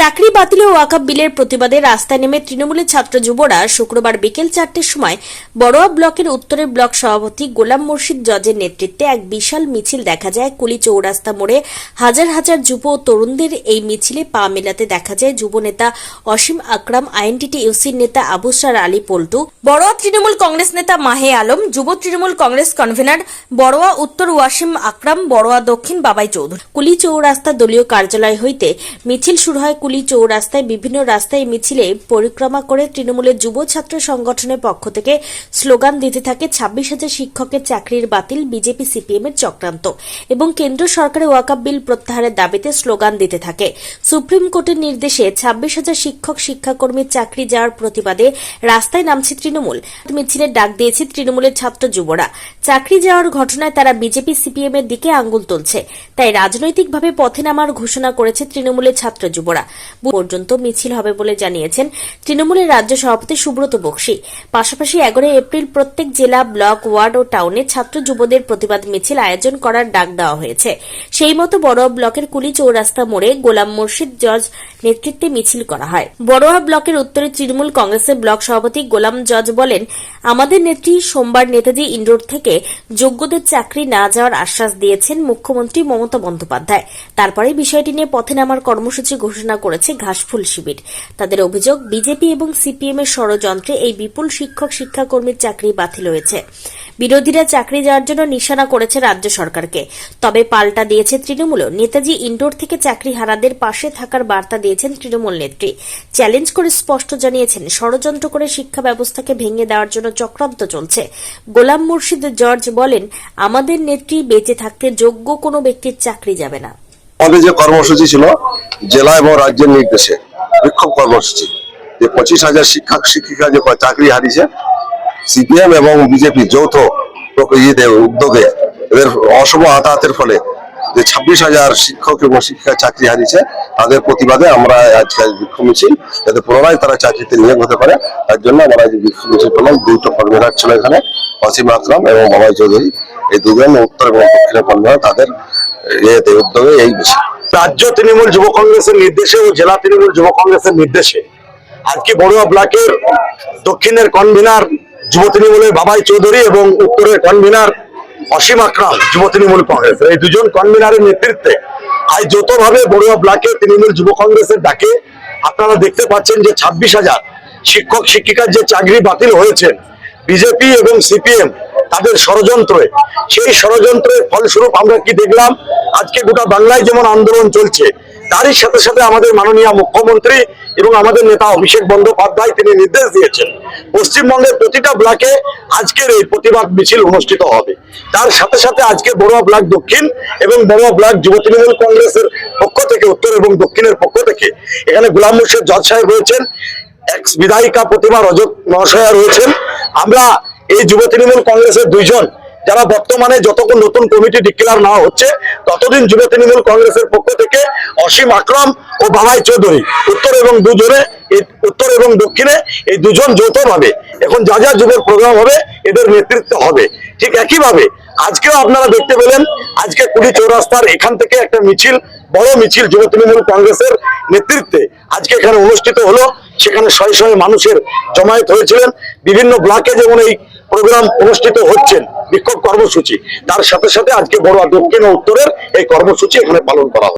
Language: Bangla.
চাকরি বাতিল ও ওয়াকাব বিলের প্রতিবাদে রাস্তায় নেমে তৃণমূলের ছাত্র যুবরা শুক্রবার বিকেল চারটের সময় বড়োয়া ব্লকের উত্তরের ব্লক সভাপতি গোলাম মুর্শিদ জজের নেতৃত্বে এক বিশাল মিছিল দেখা যায়। কুলি চৌরাস্তা মোড়ে হাজার হাজার যুব ও তরুণদের এই মিছিলে পা মেলাতে দেখা যায়। যুব নেতা অসীম আকরাম, আইএনটিটি ইউসির নেতা আবুসার আলী পল্টু, বড়োয়া তৃণমূল কংগ্রেস নেতা মাহে আলম, যুব তৃণমূল কংগ্রেস কনভেনার বড়োয়া উত্তর ওয়াসিম আকরাম, বড়োয়া দক্ষিণ বাবাই চৌধুরী। কুলি চৌরাস্তা দলীয় কার্যালয় হইতে মিছিল শুরু হয়। কুলি চৌরাস্তায় বিভিন্ন রাস্তায় মিছিলে পরিক্রমা করে তৃণমূলের যুব ছাত্র সংগঠনের পক্ষ থেকে স্লোগান দিতে থাকে ছাব্বিশ হাজার শিক্ষকের চাকরির বাতিল বিজেপি সিপিএম এর চক্রান্ত এবং কেন্দ্র সরকারের ওয়াকাব বিল প্রত্যাহারের দাবিতে স্লোগান দিতে থাকে। সুপ্রিম কোর্টের নির্দেশে ছাব্বিশ হাজার শিক্ষক, শিক্ষাকর্মীর চাকরি যাওয়ার প্রতিবাদে রাস্তায় নামছে তৃণমূল। মিছিলে ডাক দিয়েছে তৃণমূলের ছাত্র যুবরা। চাকরি যাওয়ার ঘটনায় তারা বিজেপি সিপিএম এর দিকে আঙ্গুল তুলছে। তাই রাজনৈতিকভাবে পথে নামার ঘোষণা করেছে তৃণমূলের ছাত্র যুবরা। পর্যন্ত মিছিল হবে বলে জানিয়েছেন তৃণমূলের রাজ্য সভাপতি সুব্রত বক্সী। পাশাপাশি এগারোই এপ্রিল প্রত্যেক জেলা, ব্লক, ওয়ার্ড ও টাউনে ছাত্র যুবদের প্রতিবাদ মিছিল আয়োজন করার ডাক দেওয়া হয়েছে। সেই মতো বড়োয়া ব্লকের কুলি চৌরাস্তা মোড়ে গোলাম মুর্শিদ জজ নেতৃত্বে মিছিল করা হয়। বড়োয়া ব্লকের উত্তরে তৃণমূল কংগ্রেসের ব্লক সভাপতি গোলাম জজ বলেন, আমাদের নেত্রী সোমবার নেতাজি ইন্ডোর থেকে যোগ্যদের চাকরি না যাওয়ার আশ্বাস দিয়েছেন মুখ্যমন্ত্রী মমতা বন্দ্যোপাধ্যায়। তারপরে বিষয়টি নিয়ে পথে নামার কর্মসূচি ঘোষণা করেছে ঘাসফুল শিবির। তাদের অভিযোগ, বিজেপি এবং সিপিএম এর ষড়যন্ত্রে এই বিপুল শিক্ষক, শিক্ষাকর্মীর চাকরি বাতিল হয়েছে। বিরোধীরা চাকরি যাওয়ার জন্য নিশানা করেছে রাজ্য সরকারকে। তবে পাল্টা দিয়েছে তৃণমূলও। নেতাজি ইন্ডোর থেকে চাকরি হারাদের পাশে থাকার বার্তা দিয়েছেন তৃণমূল নেত্রী। চ্যালেঞ্জ করে স্পষ্ট জানিয়েছেন, ষড়যন্ত্র করে শিক্ষা ব্যবস্থাকে ভেঙে দেওয়ার জন্য চক্রান্ত চলছে। গোলাম মুর্শিদ জর্জ বলেন, আমাদের নেত্রী বেঁচে থাকতে যোগ্য কোনো ব্যক্তির চাকরি যাবে না। আমাদের যে কর্মসূচি ছিল, জেলা এবং রাজ্যের নির্দেশে, বিক্ষোভ কর্মসূচি, যে পঁচিশ হাজার শিক্ষক, শিক্ষিকা যে চাকরি হারিয়েছে, সিপিএম এবং বিজেপি যৌথ উদ্যোগে এদের অশুভ হাতাহাতের ফলে যে ছাব্বিশ হাজার শিক্ষক এবং শিক্ষিকা চাকরি হারিয়েছে, তাদের প্রতিবাদে আমরা আজকে আজ বিক্ষোভ মিছিল, যাতে পুনরায় তারা চাকরিতে নিয়োগ হতে পারে। তার জন্য আমরা আজ বিক্ষোভ মিছিল করলাম। দুটো কর্মীরা ছিল এখানে, অসীম আকরাম এবং বাবাই চৌধুরী। এই দুজন উত্তর এবং দক্ষিণের কর্মীরা তাদের ইয়েতে উদ্যোগে এই রাজ্য তৃণমূল যুব কংগ্রেসের নির্দেশে ও জেলা তৃণমূল যুব কংগ্রেসের নির্দেশে আজকে বড়ুয়া ব্লকের দক্ষিণের কনভিনার যুব তৃণমূলের বাবাই চৌধুরী এবং উত্তরের কনভিনার অসীম আকরাম যুব তৃণমূল কংগ্রেস। এই দুজন কনভিনারের নেতৃত্বে আজ যতভাবে বড়ুয়া ব্লকে তৃণমূল যুব কংগ্রেসের ডাকে আপনারা দেখতে পাচ্ছেন যে ছাব্বিশ হাজার শিক্ষক, শিক্ষিকার যে চাকরি বাতিল হয়েছে, বিজেপি এবং সিপিএম তাদের ষড়যন্ত্রে। সেই ষড়যন্ত্রের ফলস্বরূপ আমরা কি দেখলাম? আজকে গোটা বাংলায় যেমন আন্দোলন চলছে, তারই সাথে সাথে আমাদের মাননীয় মুখ্যমন্ত্রী এবং আমাদের নেতা অভিষেক বন্দ্যোপাধ্যায় তিনি নির্দেশ দিয়েছেন, পশ্চিমবঙ্গের প্রতিটা ব্লকে আজকের এই প্রতিবাদ মিছিল অনুষ্ঠিত হবে। তার সাথে সাথে আজকে বড়ুয়া ব্লক দক্ষিণ এবং বড়ুয়া ব্লক যুব তৃণমূল কংগ্রেসের পক্ষ থেকে উত্তর এবং দক্ষিণের পক্ষ থেকে এখানে গোলাম মুর্শিদ জজ সাহেব রয়েছেন এক্স বিধায়িকা প্রতিমা রজত মহাশয়া রয়েছেন। আমরা এই যুব তৃণমূল কংগ্রেসের দুইজন, যারা বর্তমানে যতক্ষণ নতুন কমিটি ডিক্লেয়ার না হচ্ছে, ততদিন যুব তৃণমূল কংগ্রেসের পক্ষ থেকে অসীম আকরম ও বাবাই চৌধুরী, উত্তর এবং দুজনে উত্তর এবং দক্ষিণে এই দুজন যৌথভাবে। এখন যা যা যুবের প্রোগ্রাম হবে, এদের নেতৃত্ব হবে। ঠিক একইভাবে, আজকেও আপনারা দেখতে পেলেন, আজকে কুড়ি চৌরাস্তার এখান থেকে একটা মিছিল, বড় মিছিল যুব তৃণমূল কংগ্রেসের নেতৃত্বে আজকে এখানে অনুষ্ঠিত হলো। সেখানে শয়ে শয়ে মানুষের জমায়েত হয়েছিলেন। বিভিন্ন ব্লকে যেমন এই প্রোগ্রাম অনুষ্ঠিত হচ্ছেন বিক্ষোভ কর্মসূচি। তার সাথে সাথে আজকে বড় দক্ষিণ ও উত্তরের এই কর্মসূচি এখানে পালন করা